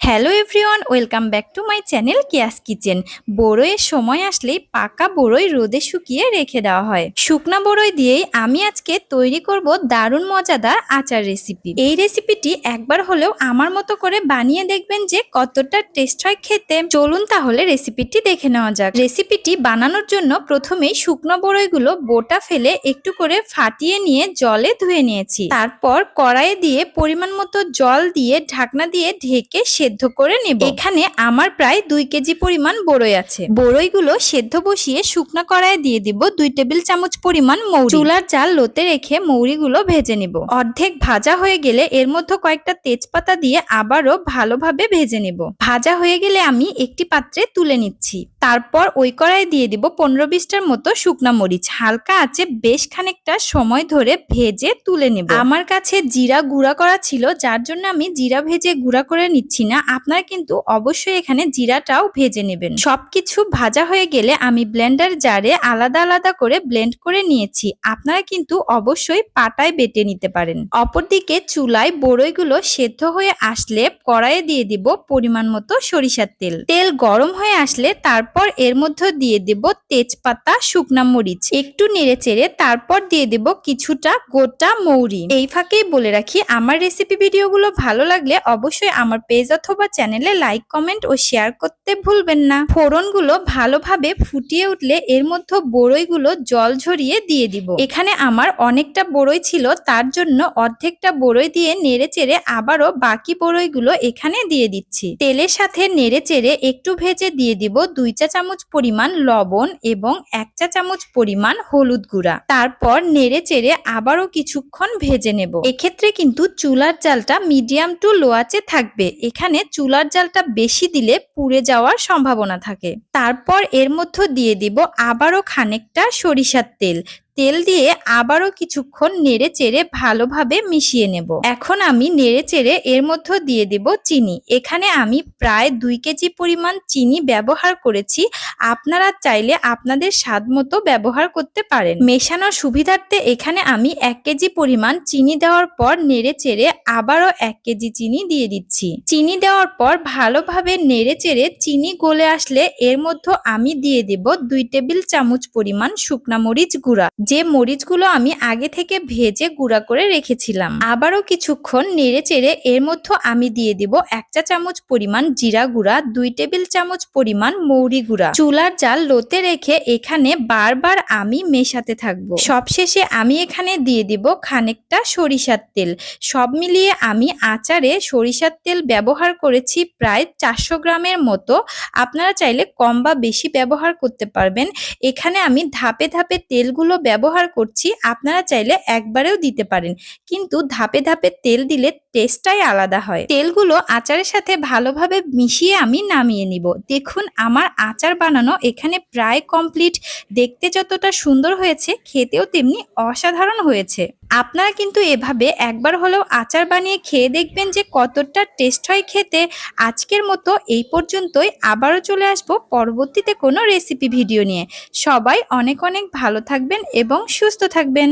Hello everyone welcome back to my channel Kiya's kitchen বড়ইয়ের সময় আসলেই পাকা বড়ই রোদে শুকিয়ে রেখে দেওয়া হয়। শুকনা বড়ই দিয়েই আমি আজকে তৈরি করব দারুণ মজাদার আচার রেসিপি এই রেসিপিটি একবার হলেও আমার মতো করে বানিয়ে দেখবেন যে কতটা টেস্ট হয় খেতে। চলুন তাহলে রেসিপিটি দেখে নেওয়া যাক। রেসিপিটি বানানোর জন্য প্রথমেই শুকনো বড়ইগুলো বোটা ফেলে একটু করে ফাটিয়ে নিয়ে জলে ধুয়ে নিয়েছি। তারপর কড়াইয়ে দিয়ে পরিমাণ মতো জল দিয়ে ঢাকনা দিয়ে ঢেকে সেদ্ধ করে নেব। এখানে আমার প্রায় দুই কেজি পরিমাণ বড়ই আছে। বড়ইগুলো সেদ্ধ বসিয়ে শুকনা কড়াইয়ে দিয়ে দিব দুই টেবিল চামচ পরিমাণ মৌরি। চুলার চাল লোতে রেখে মৌরিগুলো ভেজে নিব। অর্ধেক ভাজা হয়ে গেলে এর মধ্যে কয়েকটা তেজপাতা দিয়ে আবারও ভালোভাবে ভেজে নেব। ভাজা হয়ে গেলে আমি একটি পাত্রে তুলে নিচ্ছি। তারপর ওই কড়াই দিয়ে দিব পনেরো বিশটার মতো শুকনা মরিচ। হালকা আছে বেশ খানিকটা সময় ধরে ভেজে তুলে নেব। আমার কাছে জিরা গুঁড়া করা ছিল যার জন্য আমি জিরা ভেজে গুঁড়া করে নিচ্ছি না। আপনারা কিন্তু অবশ্যই এখানে জিরাটাও ভেজে নেবেন। সবকিছু ভাজা হয়ে গেলে আমি ব্লেন্ডার জারে আলাদা আলাদা করে ব্লেন্ড করে নিয়েছি। আপনারা কিন্তু অবশ্যই পাটায় বেটে নিতে পারেন। অপরদিকে চুলায় বড়ইগুলো সেদ্ধ হয়ে আসলে কড়াইয়ে দিয়ে দিব পরিমাণ মতো সরিষার তেল। তেল গরম হয়ে আসলে তারপর এর মধ্যে দিয়ে দেব তেজপাতা, শুকনা মরিচ। একটু নেড়ে চেড়ে তারপর দিয়ে দেব কিছুটা গোটা মৌরি। এই ফাঁকেই বলে রাখি, আমার রেসিপি ভিডিওগুলো ভালো লাগলে অবশ্যই আমার পেজ অথবা চ্যানেলে লাইক, কমেন্ট ও শেয়ার করতে ভুলবেন না। ফোড়নগুলো ভালোভাবে ফুটিয়ে উঠলে এর মধ্যে বড়ইগুলো জল ঝরিয়ে দিয়ে দিব। এখানে আমার অনেকটা বড়ই ছিল, তার জন্য অর্ধেকটা বড়ই দিয়ে নেড়ে চেড়ে আবারও বাকি বড়ইগুলো এখানে দিয়ে দিচ্ছি। তেলের সাথে নেড়ে চেড়ে একটু ভেজে দিয়ে দিব দুই চা চামচ পরিমাণ লবণ এবং এক চা চামচ পরিমাণ হলুদ গুঁড়া। তারপর নেড়ে চেড়ে আবারও কিছুক্ষণ ভেজে নেব। এক্ষেত্রে কিন্তু চুলার জালটা মিডিয়াম টু লো আঁচে থাকবে। এখানে চুলার জালটা বেশি দিলে পুড়ে যাওয়ার সম্ভাবনা থাকে। তারপর এর মধ্যে দিয়ে দিব আবারও খানিকটা সরিষার তেল। তেল দিয়ে আবারও কিছুক্ষণ নেড়ে চেড়ে ভালোভাবে মিশিয়ে নেব। এখন আমি নেড়ে চেড়ে এর মধ্যে দিয়ে দেব চিনি। এখানে আমি প্রায় দুই কেজি পরিমাণ চিনি ব্যবহার করেছি। আপনারা চাইলে আপনাদের স্বাদ মতো ব্যবহার করতে পারেন। মেশানোর সুবিধার্থে এখানে আমি এক কেজি পরিমাণ চিনি দেওয়ার পর নেড়ে চেড়ে আবারও এক কেজি চিনি দিয়ে দিচ্ছি। চিনি দেওয়ার পর ভালোভাবে নেড়ে চেড়ে চিনি গলে আসলে এর মধ্যে আমি দিয়ে দেব দুই টেবিল চামচ পরিমাণ শুকনা মরিচ গুঁড়া। যে মরিচগুলো আমি আগে থেকে ভেজে গুঁড়া করে রেখেছিলাম। আবারও কিছুক্ষণ নেড়ে চেড়ে এর মধ্যে আমি দিয়ে দিব এক চা চামচ পরিমাণ জিরা গুঁড়া, দুই টেবিল চামচ পরিমাণ মৌরি গুঁড়া। চুলার জাল লোতে রেখে এখানে বারবার আমি মেশাতে থাকব। সবশেষে আমি এখানে দিয়ে দিব খানিকটা সরিষার তেল। সব মিলিয়ে আমি আচারে সরিষার তেল ব্যবহার করেছি প্রায় চারশো গ্রামের মতো। আপনারা চাইলে কম বা বেশি ব্যবহার করতে পারবেন। এখানে আমি ধাপে ধাপে তেলগুলো ব্যবহার করছি আপনারা চাইলে একবারেও দিতে পারেন। কিন্তু ধাপে ধাপে তেল দিলে টেস্টটাই আলাদা হয়। তেলগুলো আচারের সাথে ভালোভাবে মিশিয়ে আমি নামিয়ে নিব। দেখুন, আমার আচার বানানো এখানে প্রায় কমপ্লিট। দেখতে যতটা সুন্দর হয়েছে, খেতেও তেমনি অসাধারণ হয়েছে। আপনারা কিন্তু এভাবে একবার হলেও আচার বানিয়ে খেয়ে দেখবেন যে কতটা টেস্ট হয় খেতে। আজকের মতো এই পর্যন্তই। আবারও চলে আসব পরবর্তীতে কোনো রেসিপি ভিডিও নিয়ে। সবাই অনেক অনেক ভালো থাকবেন এবং সুস্থ থাকবেন।